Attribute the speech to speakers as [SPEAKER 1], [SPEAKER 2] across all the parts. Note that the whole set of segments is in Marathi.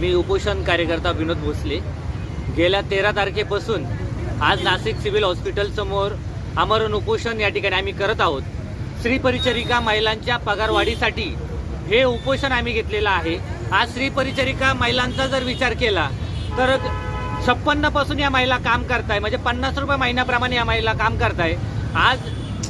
[SPEAKER 1] मी उपोषण कार्यकर्ता विनोद भोसले. गेल्या तेरा तारखेपासून आज नाशिक सिव्हिल हॉस्पिटलसमोर आमरण उपोषण या ठिकाणी आम्ही करत आहोत. स्त्री परिचारिका महिलांच्या पगारवाढीसाठी हे उपोषण आम्ही घेतलेलं आहे. आज स्त्री परिचारिका महिलांचा जर विचार केला तर छप्पन्नपासून या महिला काम करताय म्हणजे पन्नास रुपये महिन्याप्रमाणे या महिला काम करताय. आज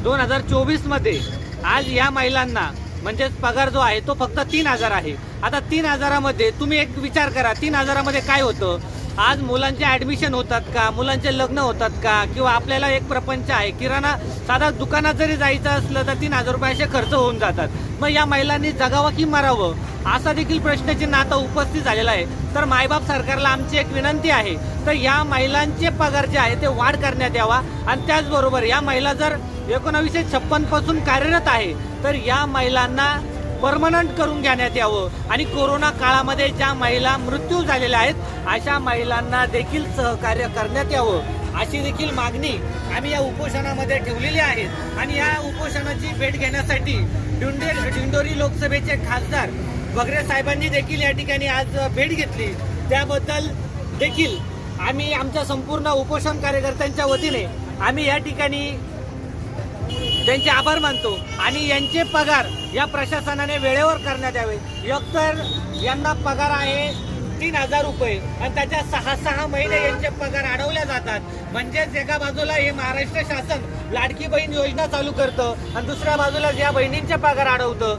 [SPEAKER 1] दोन हजार चोवीसमध्ये आज या महिलांना म्हणजेच पगार जो आहे तो फक्त तीन हजार आहे. आता तीन हजारामध्ये तुम्ही एक विचार करा तीन हजारामध्ये काय होतं? आज मुलांचे ऍडमिशन होतात का? मुलांचे लग्न होतात का? किंवा आपल्याला एक प्रपंच आहे किराणा साधा दुकानात जरी जायचं असलं तर तीन हजार रुपये असे खर्च होऊन जातात. मग या महिलांनी जगावं की मरावं? असा देखील प्रश्नचिन्ह आता उपस्थित झालेला आहे. तर मायबाप सरकारला आमची एक विनंती आहे. तर या महिलांचे पगार जे आहे ते वाढ करण्यात यावा. आणि त्याचबरोबर या महिला जर एकोणावीसशे छप्पनपासून कार्यरत आहे तर या महिलांना परमनंट करून घेण्यात यावं. आणि कोरोना काळामध्ये ज्या महिला मृत्यू झालेल्या आहेत अशा महिलांना देखील सहकार्य करण्यात यावं. अशी देखील मागणी आम्ही या उपोषणामध्ये ठेवलेली आहे. आणि या उपोषणाची भेट घेण्यासाठी दिंडे दिंडोरी लोकसभेचे खासदार वगैरे साहेबांनी देखील या ठिकाणी आज भेट घेतली. त्याबद्दल देखील आम्ही आमच्या संपूर्ण उपोषण कार्यकर्त्यांच्या वतीने आम्ही या ठिकाणी त्यांचे आभार मानतो. आणि यांचे पगार या प्रशासनाने वेळेवर करण्यात यावे. एकतर यांना पगार आहे तीन हजार रुपये. आणि त्याच्या सहा सहा महिने यांचे पगार अडवल्या जातात. म्हणजेच एका बाजूला हे महाराष्ट्र शासन लाडकी बहीण योजना चालू करतं आणि दुसऱ्या बाजूला ज्या बहिणींचे पगार अडवतं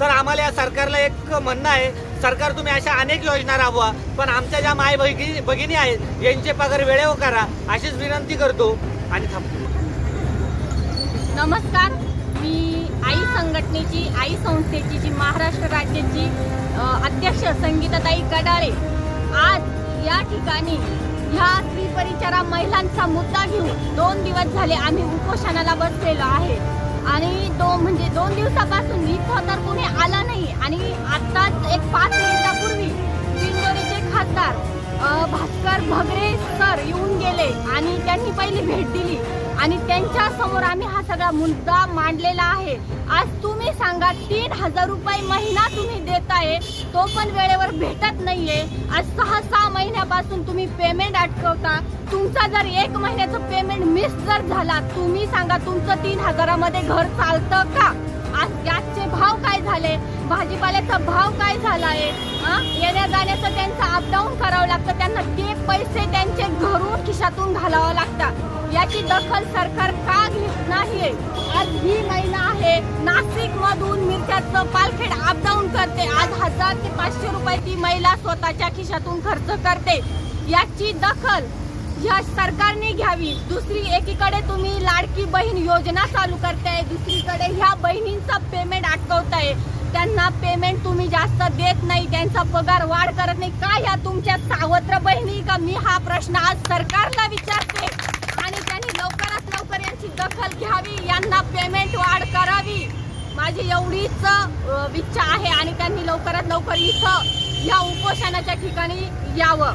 [SPEAKER 1] तर आम्हाला या सरकारला एक म्हणणं आहे सरकार तुम्ही अशा अनेक योजना राबवा पण आमच्या ज्या माय भगिनी भगिनी आहेत यांचे पगार वेळेवर करा अशीच विनंती करतो. आणि थांबतो.
[SPEAKER 2] नमस्कार. मी आई संघटनेची आई संस्थेची जी महाराष्ट्र राज्याची अध्यक्ष संगीताताई कडाळे आज या ठिकाणी ह्या स्त्री परिचारा महिलांचा मुद्दा घेऊन दोन दिवस झाले आम्ही उपोषणाला बसलेलो आहे. आणि दो म्हणजे दोन दिवसापासून इथं तर कोणी आला नाही. आणि आत्ताच एक पाच मिनिटापूर्वी दिंडोरीचे खासदार भास्कर भगरे सर येऊन गेले आणि त्यांनी पहिली भेट दिली. आणि त्यांच्यासमोर आम्ही हा सगळा मुद्दा मांडलेला आहे. आज तुम्ही सांगा तीन हजार रुपये महिना तुम्ही देताय तो पण वेळेवर भेटत नाहीये. आज सहा सहा महिन्यापासून तुम्ही पेमेंट अटकवता. तुमचा जर एक महिन्याचं पेमेंट मिस जर झाला तुम्ही सांगा तुमचं तीन हजारामध्ये घर चालतं का? आज गॅसचे भाव काय झाले? भाजीपाल्याचा भाव काय झाला लागतं त्यांचं अपडाऊन करावं लागतं. त्यांना ते पैसे त्यांचे घरून खिशातून घालावं लागतात याची दखल सरकार का घेत नाहीये? आज ही महिला आहे. नाशिक मधून मिरच्याचं पालखेड अपडाऊन करते. आज हजार ते पाचशे रुपये ती महिला स्वतःच्या खिशातून खर्च करते. याची दखल या सरकारने घ्यावी. दुसरी एकीकडे तुम्ही लाडकी बहीण योजना चालू करताय. दुसरीकडे ह्या बहिणींचा पेमेंट अटकवताय. त्यांना पेमेंट तुम्ही जास्त देत नाही त्यांचा पगार वाढ करत नाही. का ह्या तुमच्या सावत्र बहिणी का? मी हा प्रश्न आज सरकारला विचारते. आणि त्यांनी लवकरात लवकर यांची दखल घ्यावी यांना पेमेंट वाढ करावी. माझी एवढीच इच्छा आहे आणि त्यांनी लवकरात लवकर इथं या उपोषणाच्या ठिकाणी यावं.